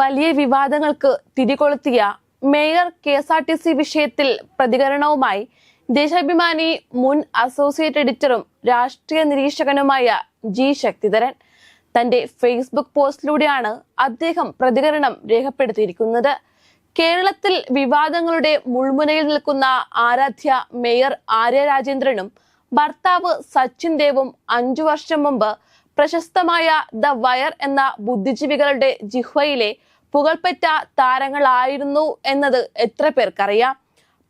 വലിയ വിവാദങ്ങൾക്ക് തിരികൊളുത്തിയ mayor K S R T C വിഷയത്തിൽ പ്രതികരണവുമായി ദേശാഭിമാനി മുൻ അസോസിയേറ്റ് എഡിറ്ററും രാഷ്ട്രീയ നിരീക്ഷകനുമായ ജി ശക്തിധരൻ. തന്റെ ഫേസ്ബുക്ക് പോസ്റ്റിലൂടെയാണ് അദ്ദേഹം പ്രതികരണം രേഖപ്പെടുത്തിയിരിക്കുന്നത്. കേരളത്തിൽ വിവാദങ്ങളുടെ മുൾമുനയിൽ നിൽക്കുന്ന ആരാധ്യ മേയർ ആര്യ രാജേന്ദ്രനും ഭർത്താവ് സച്ചിൻ ദേവും അഞ്ചു വർഷം മുമ്പ് പ്രശസ്തമായ ദ വയർ എന്ന ബുദ്ധിജീവികളുടെ ജിഹ്വയിലെ പുകൾപ്പെട്ട താരങ്ങളായിരുന്നു എന്നത് എത്ര പേർക്കറിയാം?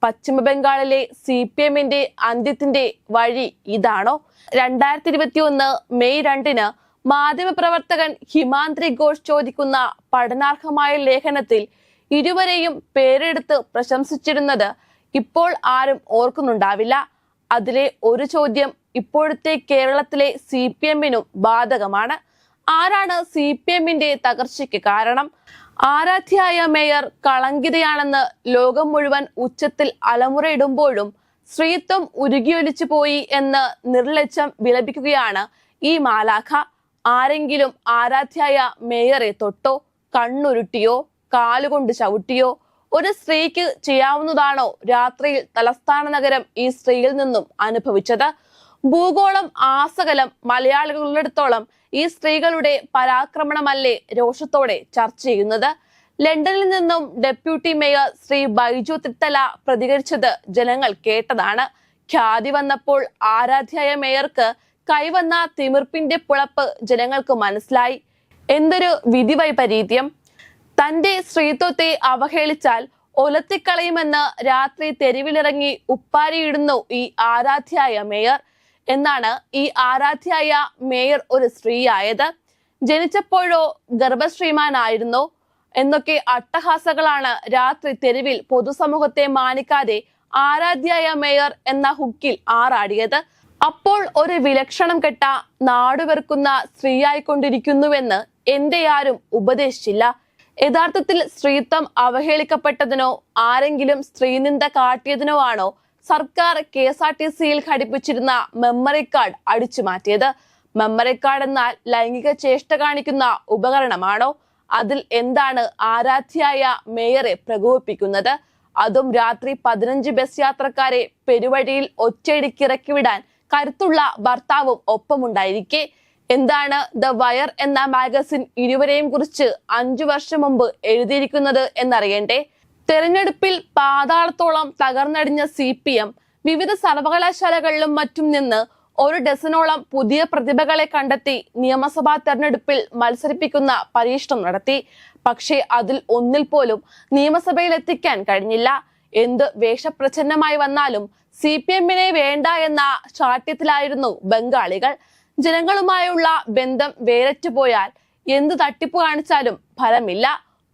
പശ്ചിമ ബംഗാളിലെ സി പി എമ്മിന്റെ അന്ത്യത്തിന്റെ വഴി ഇതാണോ? രണ്ടായിരത്തി ഇരുപത്തി ഒന്ന് മെയ് രണ്ടിന് മാധ്യമപ്രവർത്തകൻ ഹിമാന്ത്രി ഘോഷ് ചോദിക്കുന്ന പഠനാർഹമായ ലേഖനത്തിൽ ഇരുവരെയും പേരെടുത്ത് പ്രശംസിച്ചിരുന്നത് ഇപ്പോൾ ആരും ഓർക്കുന്നുണ്ടാവില്ല. അതിലെ ഒരു ചോദ്യം ഇപ്പോഴത്തെ കേരളത്തിലെ സി പി എമ്മിനും ബാധകമാണ്. ആരാണ് സി പി എമ്മിന്റെ തകർച്ചയ്ക്ക് കാരണം? ആരാധ്യായ മേയർ കളങ്കിതയാണെന്ന് ലോകം മുഴുവൻ ഉച്ചത്തിൽ അലമുറയിടുമ്പോഴും സ്ത്രീത്വം ഉരുകിയൊലിച്ചു പോയി എന്ന് നിർലജ്ജം വിലപിക്കുകയാണ് ഈ മാലാഖ. ആരെങ്കിലും ആരാധ്യായ മേയറെ തൊട്ടോ കണ്ണുരുട്ടിയോ കാലുകൊണ്ട് ചവിട്ടിയോ ഒരു സ്ത്രീക്ക് ചെയ്യാവുന്നതാണോ രാത്രിയിൽ തലസ്ഥാന നഗരം ഈ സ്ത്രീയിൽ നിന്നും അനുഭവിച്ചത്? ഭൂഗോളം ആസകലം മലയാളികളിടത്തോളം ഈ സ്ത്രീകളുടെ പരാക്രമണമല്ലേ രോഷത്തോടെ ചർച്ച ചെയ്യുന്നത്? ലണ്ടനിൽ നിന്നും ഡെപ്യൂട്ടി മേയർ ശ്രീ ബൈജു തിത്തല പ്രതികരിച്ചത് ജനങ്ങൾ കേട്ടതാണ്. ഖ്യാതി വന്നപ്പോൾ ആരാധ്യായ മേയർക്ക് കൈവന്ന തിമിർപ്പിന്റെ പുളപ്പ് ജനങ്ങൾക്ക് മനസ്സിലായി. എന്തൊരു വിധിവൈപരീത്യം. തന്റെ സ്ത്രീത്വത്തെ അവഹേളിച്ചാൽ ഒലത്തിക്കളയുമെന്ന് രാത്രി തെരുവിലിറങ്ങി ഉപ്പാരിയിടുന്നു ഈ ആരാധ്യായ മേയർ. എന്നാണ് ഈ ആരാധ്യായ മേയർ ഒരു സ്ത്രീയായത് ജനിച്ചപ്പോഴോ ഗർഭശ്രീമാനായിരുന്നോ എന്നൊക്കെ അട്ടഹാസകളാണ് രാത്രി തെരുവിൽ പൊതുസമൂഹത്തെ മാനിക്കാതെ ആരാധ്യായ മേയർ എന്ന ഹുക്കിൽ ആറാടിയത്. അപ്പോൾ ഒരു വിലക്ഷണം കെട്ട നാടുവെറുക്കുന്ന സ്ത്രീയായിക്കൊണ്ടിരിക്കുന്നുവെന്ന് എന്റെ ആരും ഉപദേശിച്ചില്ല. യഥാർത്ഥത്തിൽ സ്ത്രീത്വം അവഹേളിക്കപ്പെട്ടതിനോ ആരെങ്കിലും സ്ത്രീനിന്ദ കാട്ടിയതിനോ ആണോ സർക്കാർ കെ എസ് ആർ ടി സിയിൽ ഘടിപ്പിച്ചിരുന്ന മെമ്മറി കാർഡ് അടിച്ചു മാറ്റിയത് മെമ്മറി കാർഡ് എന്നാൽ ലൈംഗിക ചേഷ്ട കാണിക്കുന്ന ഉപകരണമാണോ? അതിൽ എന്താണ് ആരാധ്യായ മേയറെ പ്രകോപിപ്പിക്കുന്നത്? അതും രാത്രി പതിനഞ്ച് ബസ് യാത്രക്കാരെ പെരുവഴിയിൽ ഒറ്റയടിക്കിറക്കി വിടാൻ കരുത്തുള്ള ഭർത്താവും ഒപ്പമുണ്ടായിരിക്കെ. എന്താണ് ദ വയർ എന്ന മാഗസിൻ ഇരുവരെയും കുറിച്ച് അഞ്ചു വർഷം മുമ്പ് എഴുതിയിരിക്കുന്നത് എന്നറിയണ്ടേ? തെരഞ്ഞെടുപ്പിൽ പാതാളത്തോളം തകർന്നടിഞ്ഞ സി പി എം വിവിധ സർവകലാശാലകളിലും മറ്റും നിന്ന് ഒരു ഡസനോളം പുതിയ പ്രതിഭകളെ കണ്ടെത്തി നിയമസഭാ തെരഞ്ഞെടുപ്പിൽ മത്സരിപ്പിക്കുന്ന പരീക്ഷണം നടത്തി. പക്ഷേ അതിൽ ഒന്നിൽ പോലും നിയമസഭയിൽ എത്തിക്കാൻ കഴിഞ്ഞില്ല. എന്ത് വേഷപ്രച്ഛന്നമായി വന്നാലും സി പി എമ്മിനെ വേണ്ട എന്ന ശാഠ്യത്തിലായിരുന്നു ബംഗാളികൾ. ജനങ്ങളുമായുള്ള ബന്ധം വേരറ്റുപോയാൽ എന്ത് തട്ടിപ്പ് കാണിച്ചാലും ഫലമില്ല.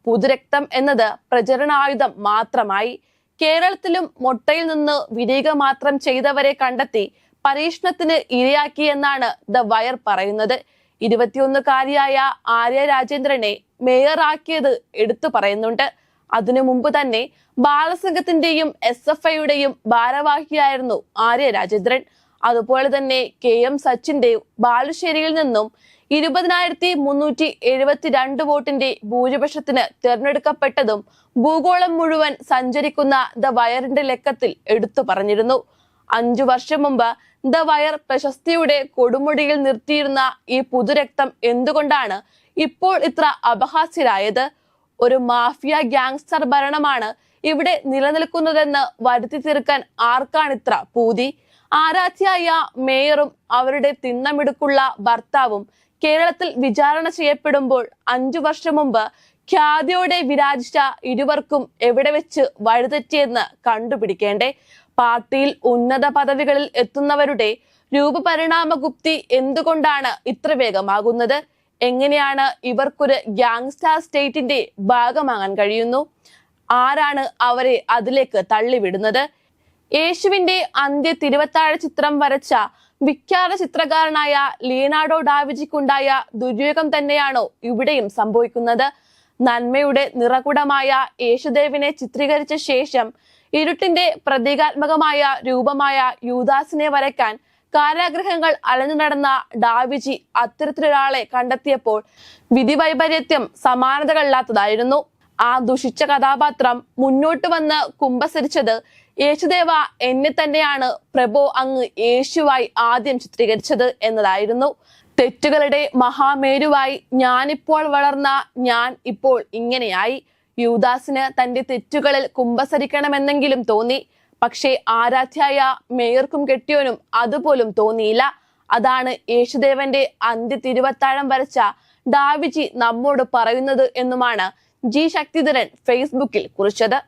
പുതുരക്തം എന്നത് പ്രചരണായുധം മാത്രമായി കേരളത്തിലും മുട്ടയിൽ നിന്ന് വിരീക മാത്രം ചെയ്തവരെ കണ്ടെത്തി പരീക്ഷണത്തിന് ഇരയാക്കിയെന്നാണ് ദ വയർ പറയുന്നത്. ഇരുപത്തിയൊന്നുകാരിയായ ആര്യ രാജേന്ദ്രനെ മേയറാക്കിയത് എടുത്തു പറയുന്നുണ്ട്. അതിനു മുമ്പ് തന്നെ ബാലസംഘത്തിന്റെയും എസ് എഫ് ഐയുടെയും ഭാരവാഹിയായിരുന്നു ആര്യ രാജേന്ദ്രൻ. അതുപോലെ തന്നെ കെ എം സച്ചിന്റെ ബാലുശ്ശേരിയിൽ നിന്നും ഇരുപതിനായിരത്തി മുന്നൂറ്റി എഴുപത്തിരണ്ട് വോട്ടിന്റെ ഭൂരിപക്ഷത്തിന് തിരഞ്ഞെടുക്കപ്പെട്ടതും ഭൂഗോളം മുഴുവൻ സഞ്ചരിക്കുന്ന ദ വയറിന്റെ ലക്കത്തിൽ എടുത്തു പറഞ്ഞിരുന്നു. അഞ്ചു വർഷം മുമ്പ് ദ വയർ പ്രശസ്തിയുടെ കൊടുമുടിയിൽ നിർത്തിയിരുന്ന ഈ പുതുരക്തം എന്തുകൊണ്ടാണ് ഇപ്പോൾ ഇത്ര അപഹാസ്യരായത്? ഒരു മാഫിയ ഗ്യാങ്സ്റ്റർ ഭരണമാണ് ഇവിടെ നിലനിൽക്കുന്നതെന്ന് വരുത്തി തീർക്കാൻ ആർക്കാണിത്ര പൂതി? ആരാധ്യായ മേയറും അവരുടെ തിന്നമിടുക്കുള്ള ഭർത്താവും കേരളത്തിൽ വിചാരണ ചെയ്യപ്പെടുമ്പോൾ അഞ്ചു വർഷം മുമ്പ് ഖ്യാതിയോടെ വിരാജിച്ച ഇരുവർക്കും എവിടെ വെച്ച് വഴിതെറ്റിയെന്ന് കണ്ടുപിടിക്കേണ്ടേ? പാർട്ടിയിൽ ഉന്നത പദവികളിൽ എത്തുന്നവരുടെ രൂപപരിണാമ ഗുപ്തി എന്തുകൊണ്ടാണ് ഇത്ര വേഗമാകുന്നത്? എങ്ങനെയാണ് ഇവർക്കൊരു ഗ്യാങ്സ്റ്റാർ സ്റ്റേറ്റിന്റെ ഭാഗമാകാൻ കഴിയുന്നു? ആരാണ് അവരെ അതിലേക്ക് തള്ളിവിടുന്നത്? യേശുവിന്റെ അന്ത്യ തിരുവത്താഴ ചിത്രം വരച്ച വിഖ്യാത ചിത്രകാരനായ ലിയനാർഡോ ഡാവിജിക്കുണ്ടായ ദുര്യോഗം തന്നെയാണോ ഇവിടെയും സംഭവിക്കുന്നത്? നന്മയുടെ നിറകുടമായ യേശുദേവിനെ ചിത്രീകരിച്ച ശേഷം ഇരുട്ടിന്റെ പ്രതീകാത്മകമായ രൂപമായ യൂദാസിനെ വരയ്ക്കാൻ കാരാഗ്രഹങ്ങൾ അലഞ്ഞു നടന്ന ഡാവിജി അത്തരത്തിലൊരാളെ കണ്ടെത്തിയപ്പോൾ വിധിവൈപര്യത്യം സമാനതകളില്ലാത്തതായിരുന്നു. ആ ദുഷിച്ച കഥാപാത്രം മുന്നോട്ട് വന്ന് കുമ്പസരിച്ചത് യേശുദേവ എന്നെ തന്നെയാണ് പ്രഭോ അങ്ങ് യേശുവായി ആദ്യം ചിത്രീകരിച്ചത് എന്നതായിരുന്നു. തെറ്റുകളുടെ മഹാമേരുവായി ഞാനിപ്പോൾ വളർന്ന ഞാൻ ഇപ്പോൾ ഇങ്ങനെയായി. യൂദാസിന് തന്റെ തെറ്റുകളിൽ കുമ്പസരിക്കണമെന്നെങ്കിലും തോന്നി. പക്ഷേ ആരാധ്യായ മേയർക്കും കെട്ടിയോനും അതുപോലും തോന്നിയില്ല. അതാണ് യേശുദേവന്റെ അന്ത്യ തിരുവത്താഴം വരച്ച ഡാവിജി നമ്മോട് പറയുന്നത് എന്നുമാണ് ജി ശക്തിധരൻ ഫേസ്ബുക്കിൽ കുറിച്ചത്.